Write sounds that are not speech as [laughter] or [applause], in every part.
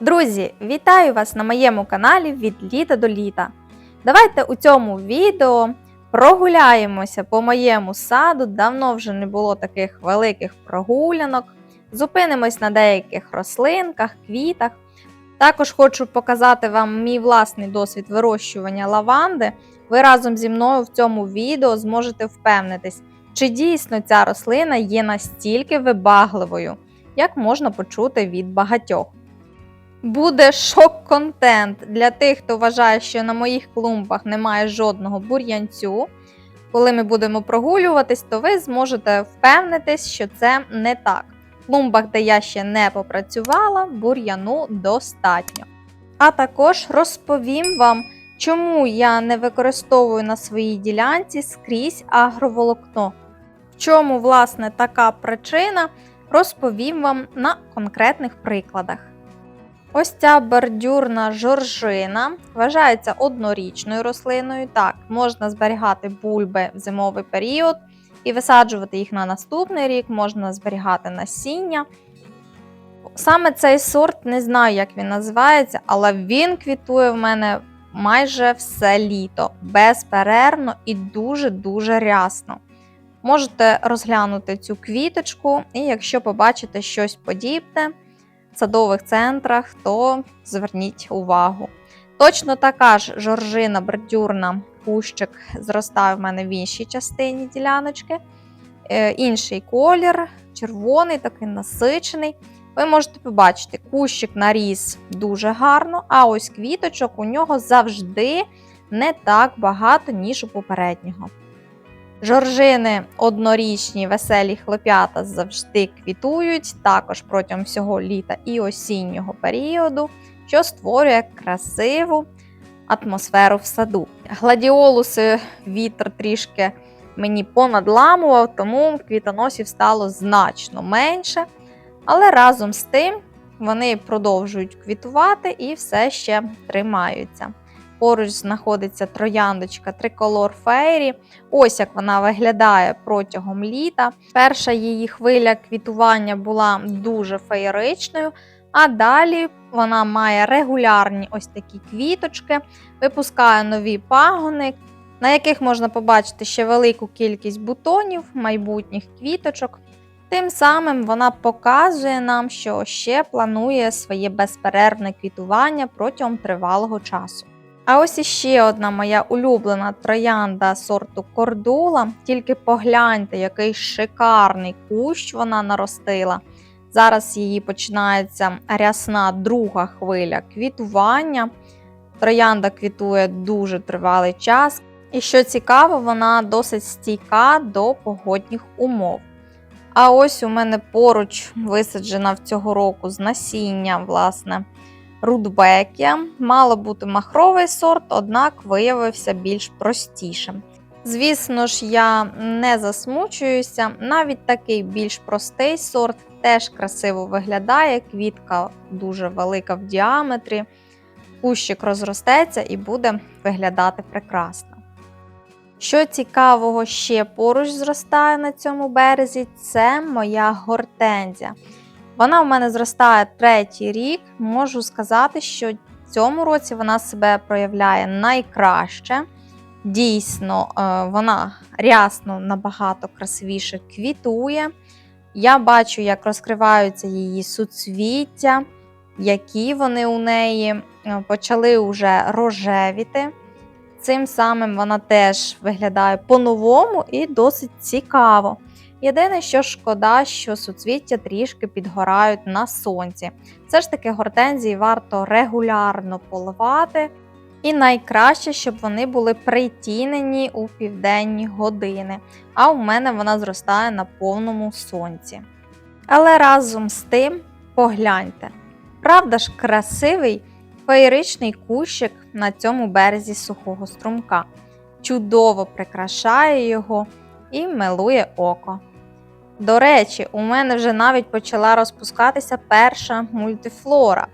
Друзі, вітаю вас на моєму каналі від літа до літа. Давайте у цьому відео прогуляємося по моєму саду. Давно вже не було таких великих прогулянок. Зупинимось на деяких рослинках, квітах. Також хочу показати вам мій власний досвід вирощування лаванди. Ви разом зі мною в цьому відео зможете впевнитись, чи дійсно ця рослина є настільки вибагливою, як можна почути від багатьох. Буде шок-контент для тих, хто вважає, що на моїх клумбах немає жодного бур'янцю. Коли ми будемо прогулюватись, то ви зможете впевнитись, що це не так. В клумбах, де я ще не попрацювала, бур'яну достатньо. А також розповім вам, чому я не використовую на своїй ділянці скрізь агроволокно. В чому, власне, така причина, розповім вам на конкретних прикладах. Ось ця бордюрна жоржина вважається однорічною рослиною. Так, можна зберігати бульби в зимовий період і висаджувати їх на наступний рік, можна зберігати насіння. Саме цей сорт не знаю, як він називається, але він квітує в мене майже все літо, безперервно і дуже-дуже рясно. Можете розглянути цю квіточку, і якщо побачите щось подібне садових центрах, то зверніть увагу. Точно така ж жоржина бордюрна кущик зростає в мене в іншій частині діляночки. Е, інший колір, червоний, такий насичений. Ви можете побачити, кущик наріс дуже гарно, а ось квіточок у нього завжди не так багато, ніж у попереднього. Жоржини однорічні, веселі хлоп'ята завжди квітують, також протягом всього літа і осіннього періоду, що створює красиву атмосферу в саду. Гладіолуси вітер трішки мені понадламував, тому квітоносів стало значно менше. Але разом з тим вони продовжують квітувати і все ще тримаються. Поруч знаходиться трояндочка Tricolor Fairy. Ось як вона виглядає протягом літа. Перша її хвиля квітування була дуже феєричною, а далі вона має регулярні ось такі квіточки, випускає нові пагони, на яких можна побачити ще велику кількість бутонів, майбутніх квіточок. Тим самим вона показує нам, що ще планує своє безперервне квітування протягом тривалого часу. А ось іще одна моя улюблена троянда сорту кордула. Тільки погляньте, який шикарний кущ вона наростила. Зараз її починається рясна друга хвиля квітування. Троянда квітує дуже тривалий час. І що цікаво, вона досить стійка до погодних умов. А ось у мене поруч висаджена в цього року з насіння, власне, рудбекія. Мало бути махровий сорт, однак виявився більш простішим. Звісно ж, я не засмучуюся. Навіть такий більш простий сорт теж красиво виглядає. Квітка дуже велика в діаметрі, кущик розростеться і буде виглядати прекрасно. Що цікавого ще поруч зростає на цьому березі, це моя гортензія. Вона в мене зростає третій рік. Можу сказати, що цьому році вона себе проявляє найкраще. Дійсно, е, вона рясно набагато красивіше квітує. Я бачу, як розкриваються її суцвіття, які вони у неї е, почали вже рожевіти. Цим самим вона теж виглядає по-новому і досить цікаво. Єдине, що шкода, що суцвіття трішки підгорають на сонці. Все ж таки гортензії варто регулярно поливати. І найкраще, щоб вони були притінені у південні години. А у мене вона зростає на повному сонці. Але разом з тим погляньте, правда ж, красивий феєричний кущик на цьому березі сухого струмка. Чудово прикрашає його і милує око. До речі, у мене вже навіть почала розпускатися перша мультифлора.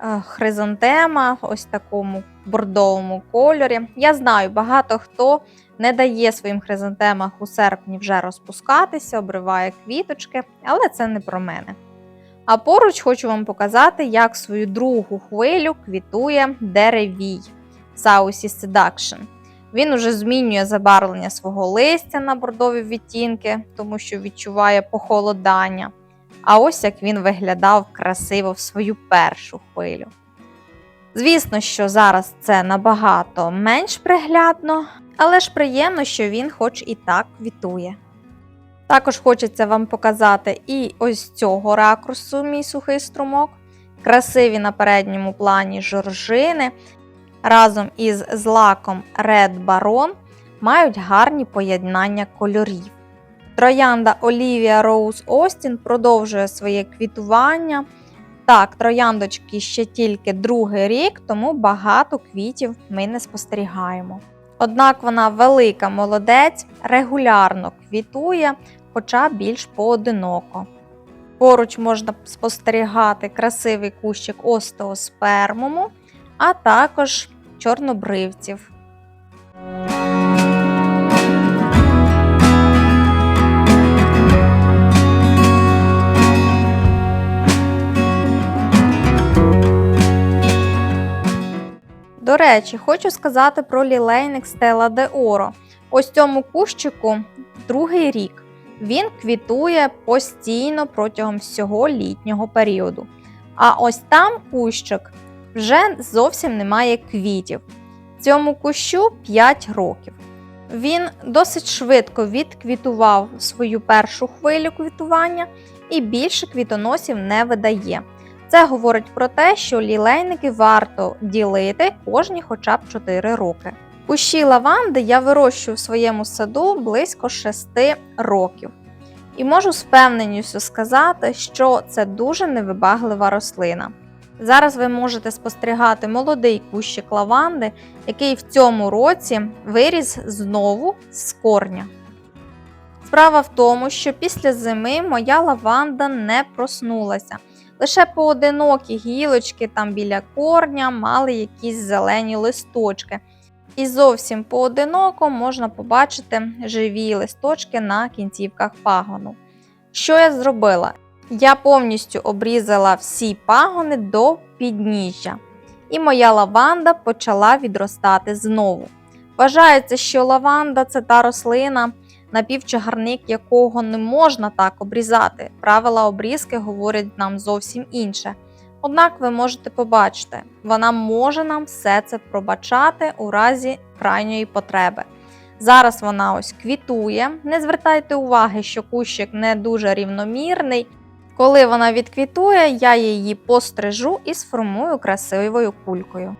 Е, Хризантема, ось такому бордовому кольорі. Я знаю, багато хто не дає своїм хризантемах у серпні вже розпускатися, обриває квіточки, але це не про мене. А поруч хочу вам показати, як свою другу хвилю квітує деревій Saucy Seduction. Він уже змінює забарвлення свого листя на бордові відтінки, тому що відчуває похолодання. А ось як він виглядав красиво в свою першу хвилю. Звісно, що зараз це набагато менш приглядно, але ж приємно, що він хоч і так квітує. Також хочеться вам показати і ось цього ракурсу мій сухий струмок, красиві на передньому плані жоржини разом із злаком Red Baron мають гарні поєднання кольорів. Троянда Олівія Роуз Остін продовжує своє квітування. Так, трояндочки ще тільки другий рік, тому багато квітів ми не спостерігаємо. Однак вона велика молодець, регулярно квітує, хоча більш поодиноко. Поруч можна спостерігати красивий кущик остеоспермуму, а також чорнобривців. До речі, хочу сказати про лілейник Стела де Оро. Ось цьому кущику другий рік. Він квітує постійно протягом всього літнього періоду. А ось там кущик вже зовсім немає квітів. Цьому кущу 5 років. Він досить швидко відквітував свою першу хвилю квітування і більше квітоносів не видає. Це говорить про те, що лілейники варто ділити кожні хоча б 4 роки. Кущі лаванди я вирощую в своєму саду близько 6 років. І можу з впевненістю сказати, що це дуже невибаглива рослина. Зараз ви можете спостерігати молодий кущик лаванди, який в цьому році виріс знову з корня. Справа в тому, що після зими моя лаванда не проснулася. Лише поодинокі гілочки там біля корня мали якісь зелені листочки. І зовсім поодиноко можна побачити живі листочки на кінцівках пагону. Що я зробила? Я повністю обрізала всі пагони до підніжжя, і моя лаванда почала відростати знову. Вважається, що лаванда це та рослина, напівчагарник якого не можна так обрізати. Правила обрізки говорять нам зовсім інше. Однак ви можете побачити, вона може нам все це пробачати у разі крайньої потреби. Зараз вона ось квітує. Не звертайте уваги, що кущик не дуже рівномірний. Коли вона відквітує, я її пострижу і сформую красивою кулькою.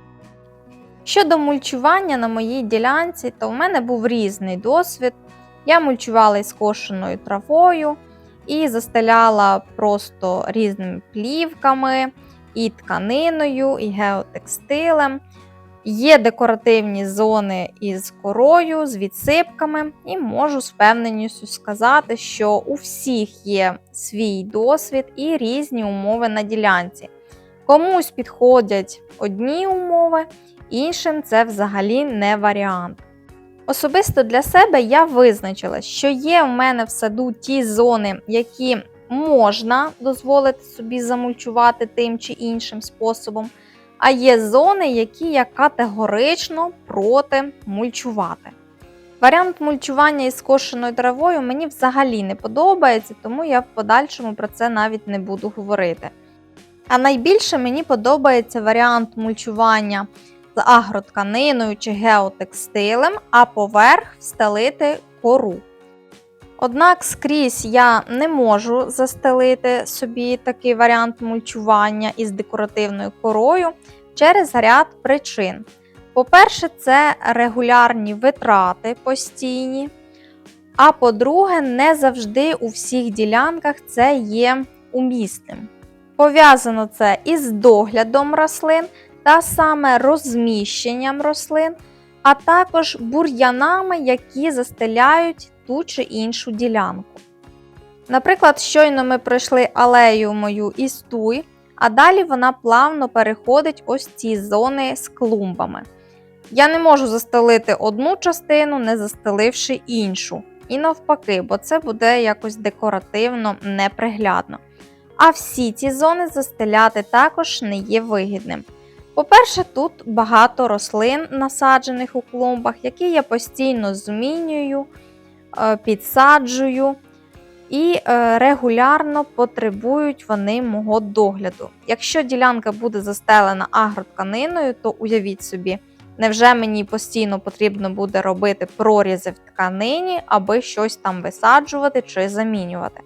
Щодо мульчування на моїй ділянці, то в мене був різний досвід. Я мульчувала із кошеною травою і застеляла просто різними плівками, і тканиною, і геотекстилем. Є декоративні зони із корою, з відсипками, і можу з впевненістю сказати, що у всіх є свій досвід і різні умови на ділянці. Комусь підходять одні умови, іншим це взагалі не варіант. Особисто для себе я визначила, що є в мене в саду ті зони, які можна дозволити собі замульчувати тим чи іншим способом. А є зони, які я категорично проти мульчувати. Варіант мульчування із скошеною травою мені взагалі не подобається, тому я в подальшому про це навіть не буду говорити. А найбільше мені подобається варіант мульчування з агротканиною чи геотекстилем, а поверх встелити кору. Однак скрізь я не можу застелити собі такий варіант мульчування із декоративною корою через ряд причин. По-перше, це регулярні витрати постійні. А по-друге, не завжди у всіх ділянках це є умісним. Пов'язано це із доглядом рослин та саме розміщенням рослин, а також бур'янами, які застеляють ту чи іншу ділянку. Наприклад, щойно ми пройшли алею мою із туй, а далі вона плавно переходить ось ці зони з клумбами. Я не можу застелити одну частину, не застеливши іншу. І навпаки, бо це буде якось декоративно неприглядно. А всі ці зони застеляти також не є вигідним. По-перше, тут багато рослин, насаджених у клумбах, які я постійно змінюю, підсаджую і е, регулярно потребують вони мого догляду. Якщо ділянка буде застелена агротканиною, то уявіть собі, невже мені постійно потрібно буде робити прорізи в тканині, аби щось там висаджувати чи замінювати.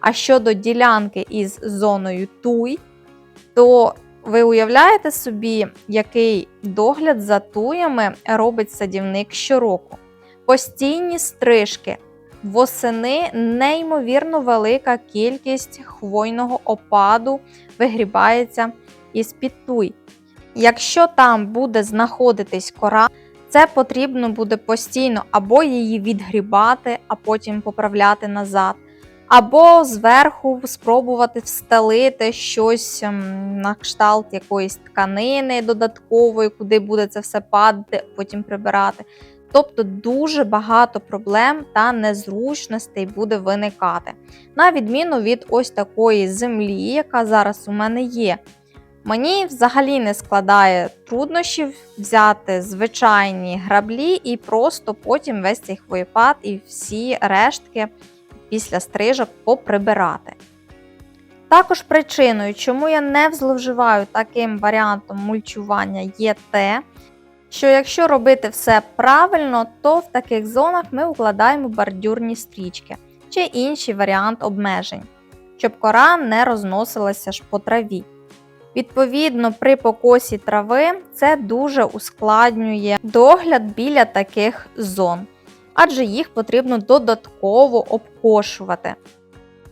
А щодо ділянки із зоною туй, то ви уявляєте собі, який догляд за туями робить садівник щороку? Постійні стрижки. Восени неймовірно велика кількість хвойного опаду вигрібається із під туй. Якщо там буде знаходитись кора, це потрібно буде постійно або її відгрібати, а потім поправляти назад, або зверху спробувати встелити щось ем, на кшталт якоїсь тканини додаткової, куди буде це все падати, потім прибирати. Тобто дуже багато проблем та незручностей буде виникати. На відміну від ось такої землі, яка зараз у мене є. Мені взагалі не складає труднощів взяти звичайні граблі і просто потім весь цей хвоєпад і всі рештки після стрижок поприбирати. Також причиною, чому я не зловживаю таким варіантом мульчування, є те, що якщо робити все правильно, то в таких зонах ми укладаємо бордюрні стрічки чи інший варіант обмежень, щоб кора не розносилася ж по траві. Відповідно, при покосі трави це дуже ускладнює догляд біля таких зон, адже їх потрібно додатково обкошувати.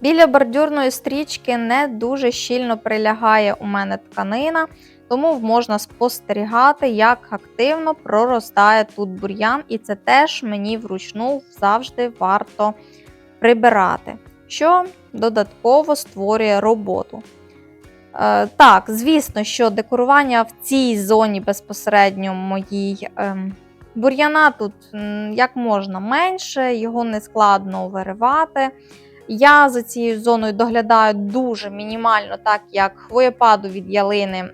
Біля бордюрної стрічки не дуже щільно прилягає у мене тканина, тому можна спостерігати, як активно проростає тут бур'ян, і це теж мені вручну завжди варто прибирати, що додатково створює роботу. Е, так, звісно, що декорування в цій зоні безпосередньо моїй е, бур'яна тут як можна менше, його не складно виривати. Я за цією зоною доглядаю дуже мінімально, так як хвоєпаду від ялини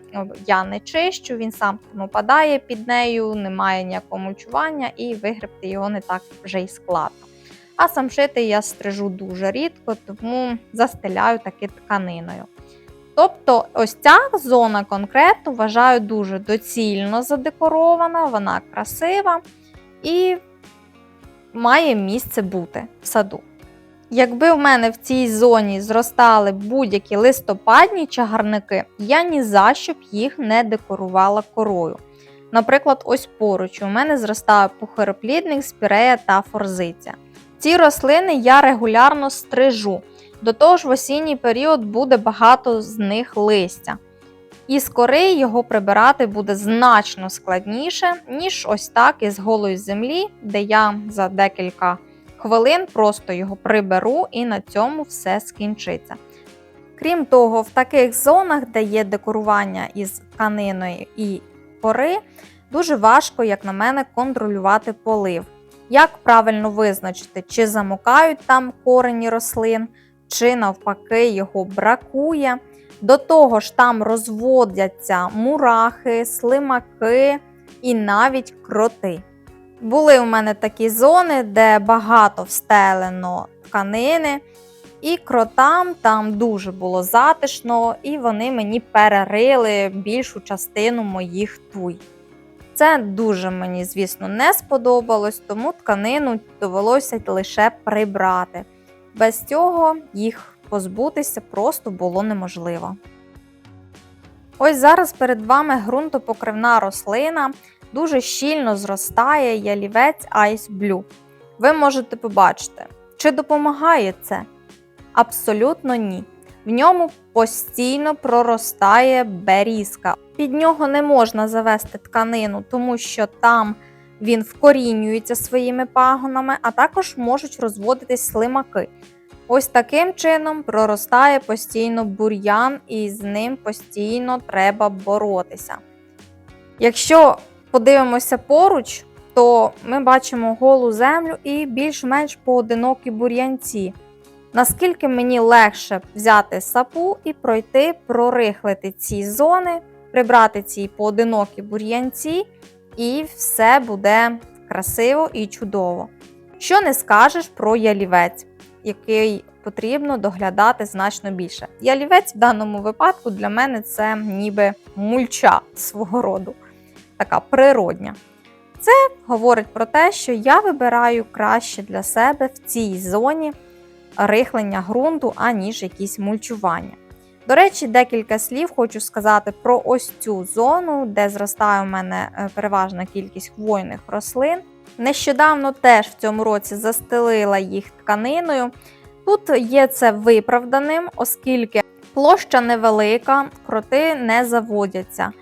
я не чищу, він сам там опадає під нею, немає ніякого мульчування і вигребти його не так вже й складно. А самшити я стрижу дуже рідко, тому застеляю таки тканиною. Тобто, ось ця зона конкретно вважаю дуже доцільно задекорована, вона красива і має місце бути в саду. Якби в мене в цій зоні зростали будь-які листопадні чагарники, я ні за що б їх не декорувала корою. Наприклад, ось поруч у мене зростає пухироплідник, спірея та форзиця. Ці рослини я регулярно стрижу. До того ж, в осінній період буде багато з них листя. І з кори його прибирати буде значно складніше, ніж ось так із голої землі, де я за декілька хвилин просто його приберу і на цьому все скінчиться. Крім того, в таких зонах, де є декорування із тканиною і кори, дуже важко, як на мене, контролювати полив. Як правильно визначити, чи замокають там корені рослин, чи навпаки його бракує. До того ж, там розводяться мурахи, слимаки і навіть кроти. Були у мене такі зони, де багато встелено тканини, і кротам там дуже було затишно, і вони мені перерили більшу частину моїх туй. Це дуже мені, звісно, не сподобалось, тому тканину довелося лише прибрати. Без цього їх позбутися просто було неможливо. Ось зараз перед вами ґрунтопокривна рослина, дуже щільно зростає ялівець Ice Blue. Ви можете побачити, чи допомагає це? Абсолютно ні. В ньому постійно проростає берізка. Під нього не можна завести тканину, тому що там він вкорінюється своїми пагонами, а також можуть розводитись слимаки. Ось таким чином проростає постійно бур'ян, і з ним постійно треба боротися. Якщо подивимося поруч, то ми бачимо голу землю і більш-менш поодинокі бур'янці. Наскільки мені легше взяти сапу і пройти, прорихлити ці зони, прибрати ці поодинокі бур'янці, і все буде красиво і чудово. Що не скажеш про ялівець, який потрібно доглядати значно більше. Ялівець в даному випадку для мене це ніби мульча свого роду, така природня. Це говорить про те, що я вибираю краще для себе в цій зоні рихлення ґрунту, аніж якісь мульчування. До речі, декілька слів хочу сказати про ось цю зону, де зростає у мене е, переважна кількість хвойних рослин. Нещодавно теж в цьому році застелила їх тканиною. Тут є це виправданим, оскільки площа невелика, кроти не заводяться.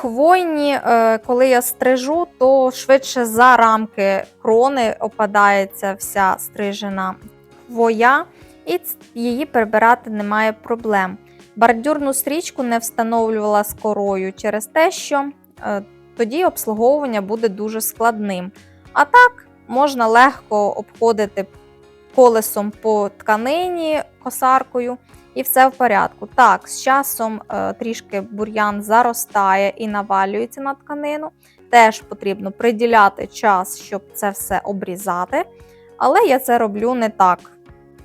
Хвойні, е, коли я стрижу, то швидше за рамки крони опадається вся стрижена хвоя, і її прибирати немає проблем. Бордюрну стрічку не встановлювала з корою через те, що е, тоді обслуговування буде дуже складним. А так можна легко обходити колесом по тканині косаркою, і все в порядку. Так, з часом е, трішки бур'ян заростає і навалюється на тканину. Теж потрібно приділяти час, щоб це все обрізати. Але я це роблю не так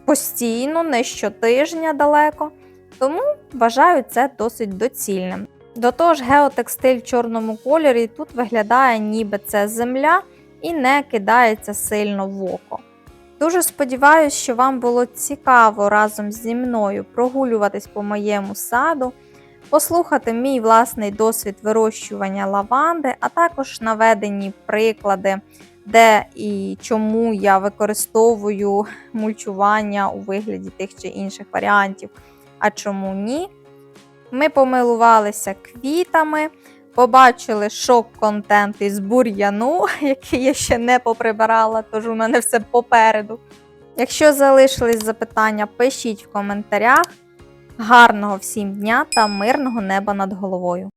постійно, не щотижня далеко. Тому вважаю це досить доцільним. До того ж, геотекстиль в чорному кольорі тут виглядає, ніби це земля, і не кидається сильно в око. Дуже сподіваюся, що вам було цікаво разом зі мною прогулюватись по моєму саду, послухати мій власний досвід вирощування лаванди, а також наведені приклади, де і чому я використовую мульчування у вигляді тих чи інших варіантів, а чому ні. Ми помилувалися квітами, побачили шок-контент із бур'яну, [laughs] який я ще не поприбирала, тож у мене все попереду. Якщо залишились запитання, пишіть в коментарях. Гарного всім дня та мирного неба над головою!